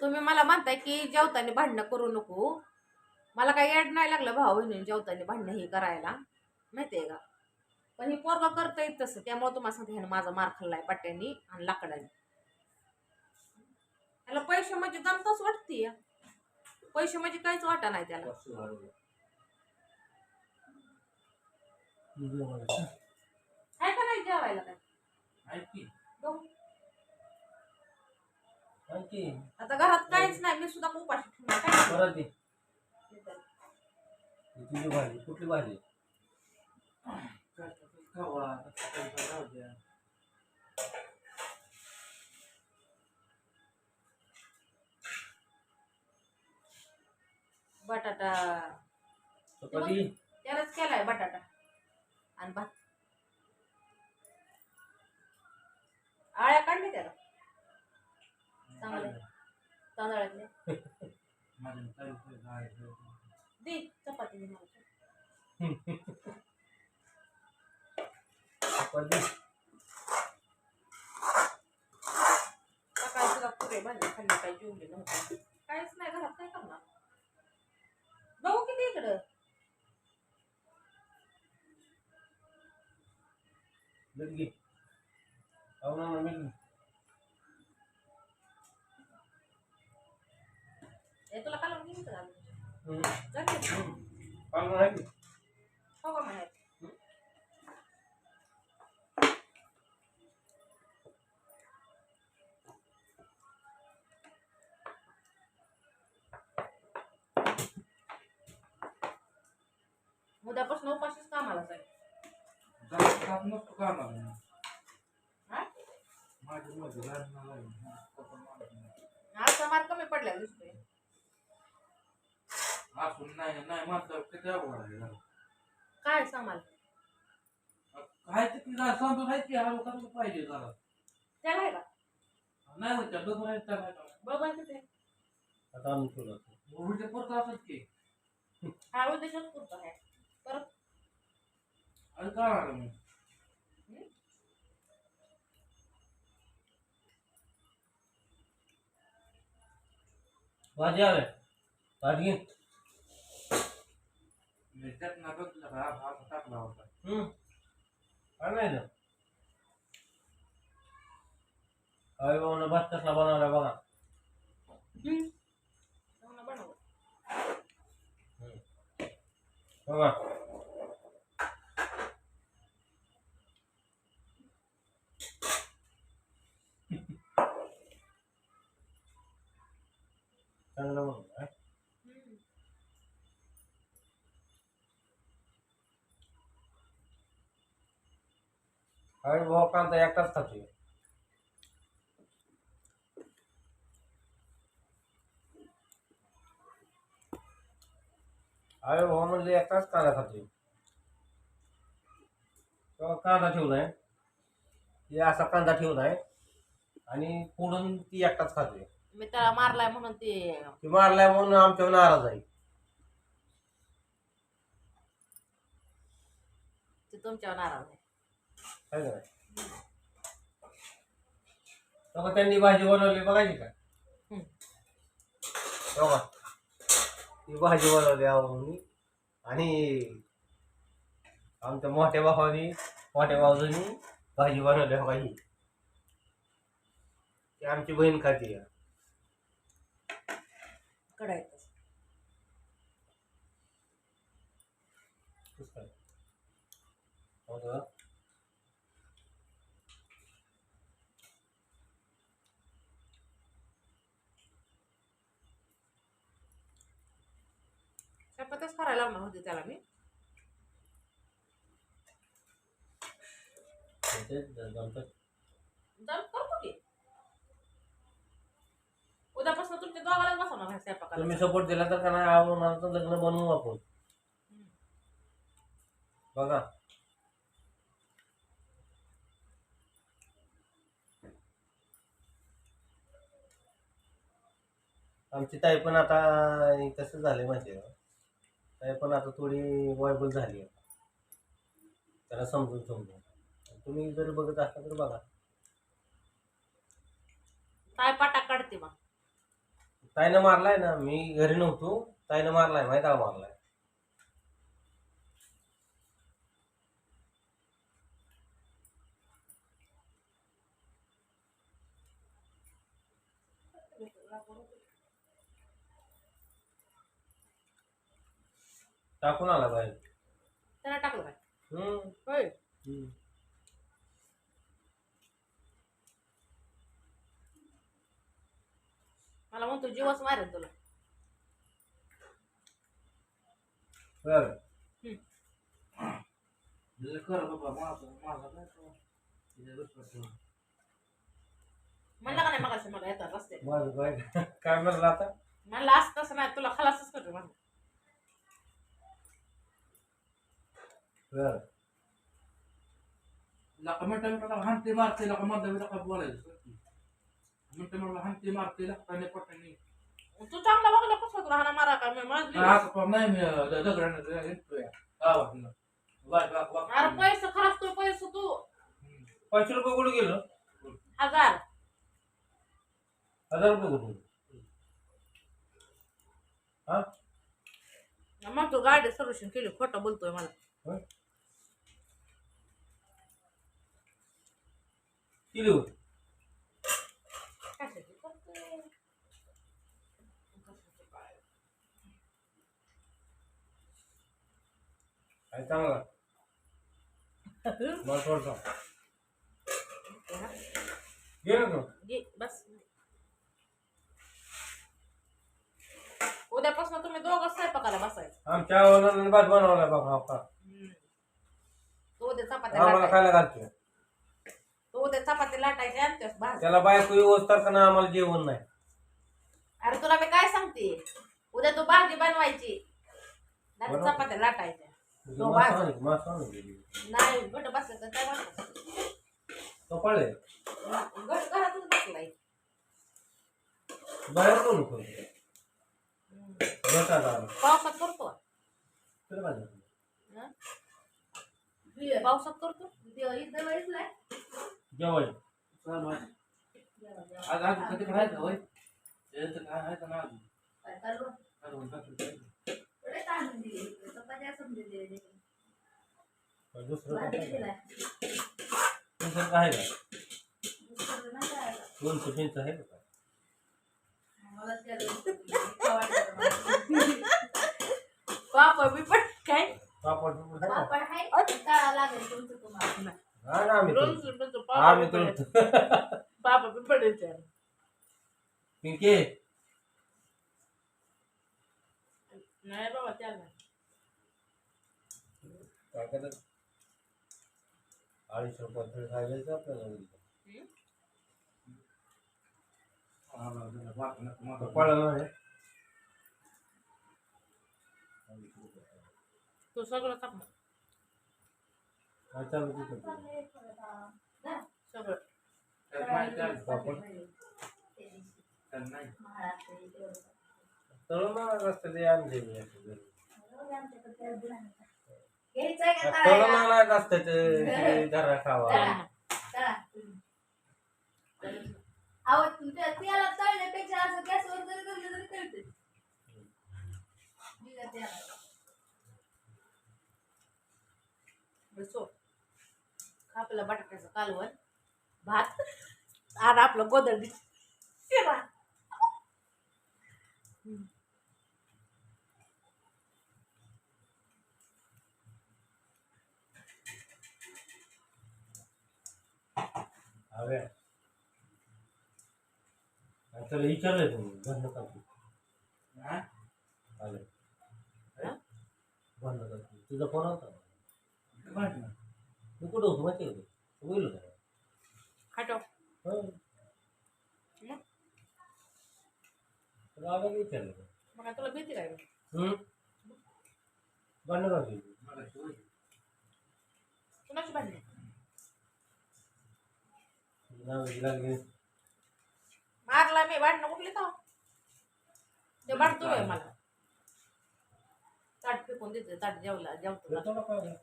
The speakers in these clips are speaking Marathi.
तुम्ही मला म्हणताय की जेवताना भांडणं करू नको. मला काही ॲड नाही लागलं भाऊ बहिणी जेवताना भांडणं हे करायला. माहितीये का? पण ही पोरगा करता येत तसं त्यामुळे तुम्हाला सांगते ह्यानं माझा मार खाल्लाय पट्ट्यांनी आणि लाकडाने. त्याला पैसे म्हणजे दमताच वाटते पैसे म्हणजे काहीच वाटा नाही त्याला. काय का नाही जेवायला काय. आता घरात काहीच नाही मी सुद्धा उपाशी ठेवणार काय. तुझी भाजी कुठली भाजी? बटाटा. त्यालाच केलाय बटाटा आणि भात. आळ्या काढले त्याला. चांगले तांदळातले दे चपाती दे मला. सकाळी सुद्धा पुरे भाजी खाल्ली काही जेवली नव्हती. काहीच नाही घरात काय करणार? बघू किती इकडं. मीठ हम्म. जा की. कालवण आहे की? हो का माहेर उद्यापासून उपाशीच कामाला जाईल हा? आज मार्क कमी पडल्या दिसतोय काय सामाल काय ते तिला समजून आहे लोकांना पाहिजे जरा. त्याला आहे का? नाही होत त्या दोघं नाही बरोबर आता उलटे परत असत की. हा उद्देशच पुरतो आहे. परत? आणि काय आलं मी भाजी आले भाजी घे. मी त्यात ना बघितलं का? हा भात टाकला होता. हम्म. काय भात कसला बनवला बघा. बघा. चांगलं बनवलं. आई भाऊ कांदा एकटाच खातोय. आई भाऊ म्हणजे एकटाच कांदा खातोय तो कांदा ठेवलाय. हे असा कांदा ठेवलाय. आणि पुढून ती एकटाच खातोय मी त्याला मारलाय म्हणून ते ती मारलाय म्हणून आमच्यावर नाराज आहे. ते तुमच्यावर नाराज आहे. है का नाही? तेव्हा त्यांनी भाजी बनवली बघायची का? हम्म. तेव्हा ती भाजी बनवली आम्ही आणि आमच्या मोठ्या भावानी मोठ्या भाऊजांनी भाजी बनवली हो ही ती आमची बहीण खाती. कडायचं चपात्याच करायला लावणार होते त्याला मी. जाऊ करतो की. उद्यापासून तुमच्या बसवणार आहे स्वयंपाकाला. तुम्ही सपोर्ट दिला तर नाही आपण लग्न बनवू आपण. बघा. आमची ताई पण आता कसं झालं माहिती आहे का ताई पण आता थोडी वॉयबल झाली आहे. त्याला समजून समजून. तुम्ही जर बघत असता तर बघा. काय पाटा काढते मग ताईनं मारलाय ना मी घरी नव्हतो. ताईनं मारलाय माहिती आहे का मारलाय? टाकून आला बाहेर. त्याला टाकलं काय हम्म. होय. हम्म. मला म्हणतो जीवच मारेल तुला. बरं. हे कर बाबा माझं माझं काय तो. तिथे दुसरं ठेव. म्हणलं का नाही मगाशी मला येतात रस्ते माझं काय काय म्हणलं आता? म्हणलं असं तसं नाही तुला खलासच करतो म्हणलं. बरं. लका मिनटं मिनटाला हानते मारते लका मधल्या वेळेला काय बोलायचं मिनटं मिनटाला हानते मारते लका पटाने. तू चांगला वागला कसं हाना मारा काय मी माझली अरे पैसे खराब तू पैसे तू. पाचशे रुपये कुठे गेलो? हजार. हजार रुपये कुठे? हा? मग तू गाडी सर्व्हिसिंग केली खोटं बोलतोय मला. किती होते? काय? चांगला. मला थोडसा घे ना घे, बस. उद्यापासून तुम्ही दोघं स्वयंपाकाला बसायचं. आमच्या आवडीने भात बनवलाय बाबा आपला तू उद्या चपात्या आम्हाला लाटायच्या खायला घालतोय. तू उद्या चपात्या लाटायच्या आणि त्यास भाज त्याला बायको तर का ना आम्हाला जेवण नाही. अरे तुला मी काय सांगते? उद्या तू भाजी बनवायची. नाही बरोबर. चपात्या लाटायच्या. तुझं तो मास भाज. आणली, मास आणून दिली. नाही घट बसलं तर काय म्हणतात तो पळले. घट घरातच बसलाय बाहेर कोण नको पावसात करतो. तुला काय झालं? हं? पावसात करतो. जेवायला चालू आहे. आज आज कधी काय आहे का होय? याचं काय आहे का नाही? दुसरं काय? आहे? दुसरं काय आहे? का दोनशे पिंच आहे का पापा मी पण काय? पापड बिपड आहे का? हा ना आम्ही रोज करतो. म्हणतो రోజు పాప పాప పడేశారు ఇంకే अडीचशे रुपये सांगायचं आपल्याला पळाला आहे तो सगळं असं घरी. खावा. अहो, तेलात तळण्यापेक्षा असं गॅसवर जरी तळलं तरी तळते. बिगर तेलात. सो आपलं बटाट्याचं कालवण भात आणि आपलं. हवे त्याला विचारलंय तुम्ही बंद हा? हा? बंद करतो तुझा फोन होता तू कुठं होतो माहिती आहे का तू बोललो का? खाटो. हो. मग? तुला की विचारलं का? मग तुला भीती काय हम्म? शिवाय. कुणाची भांडणी? नाव लागले मारला मी भांडणं कुठली का ते भांडतोय मला. ताट फेकून देते ताट जेवला जेवतो. येतो ना काय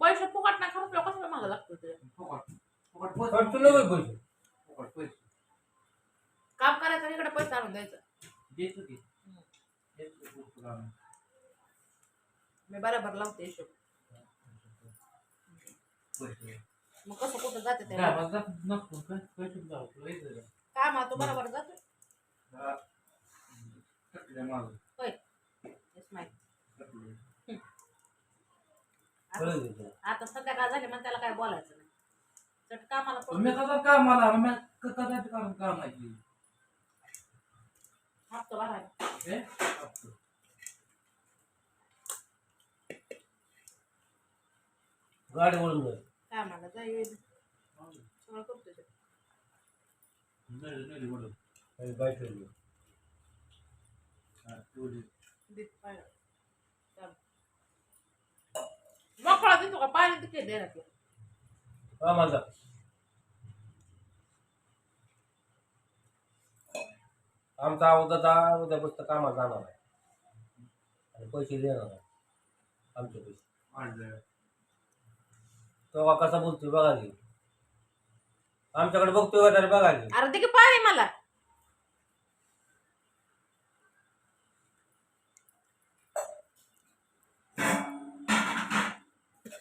पैसे फुकट नाही खर्च कशाला मागं लागतो ते? खर्च पैसे. फुकट पैसे. काम करायचं आणि इकडे पैसे आणून द्यायचं. मी बरोबर लावते हिशोब. पैसे. मग कसं कुठं जाते ते? गावात जात नसतो काय? पैसे जाऊ तुला येतं का? काय मग तू बरोबर जाते हा. होय. Yes, माहिती. आता संध्याकाळ झाली मग त्याला काय बोलायचं नाही. चट कामाला मी कसं काम काम काम. हप्ता भरायला. हे? गाडी वळून जाईल. कामाला जाईल सगळं करतोय ते. नेलं- नेलं बोलव. आणि बाय ठेवली हा, तेवढी. देत पाहिलं. चालेल. मोकळा देतो का पाणी तिथे दे ना ते. हा माझा आमचा अवधा उद्या पुस्तक कामाला जाणार आहे आणि पैसे देणार आहे आमचे पैसे. तो कसा बोलतोय बघा की. आमच्याकडे बघतोय का तरी बघा की. अरे ते की मला.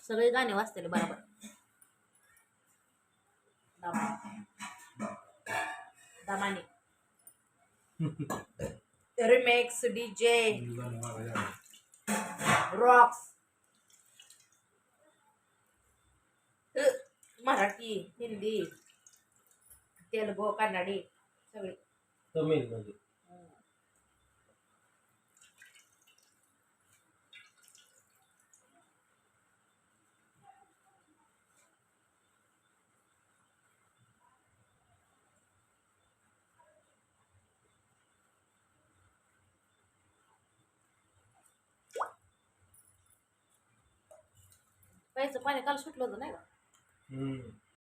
सगळे गाणे वाचते बरोबर. दमाने. Remix DJ. Rocks. Marathi Hindi Telugu कन्नडी सगळे. तमिळमध्ये प्यायचं पाणी काल सुटलं होतं नाही का? हम्म.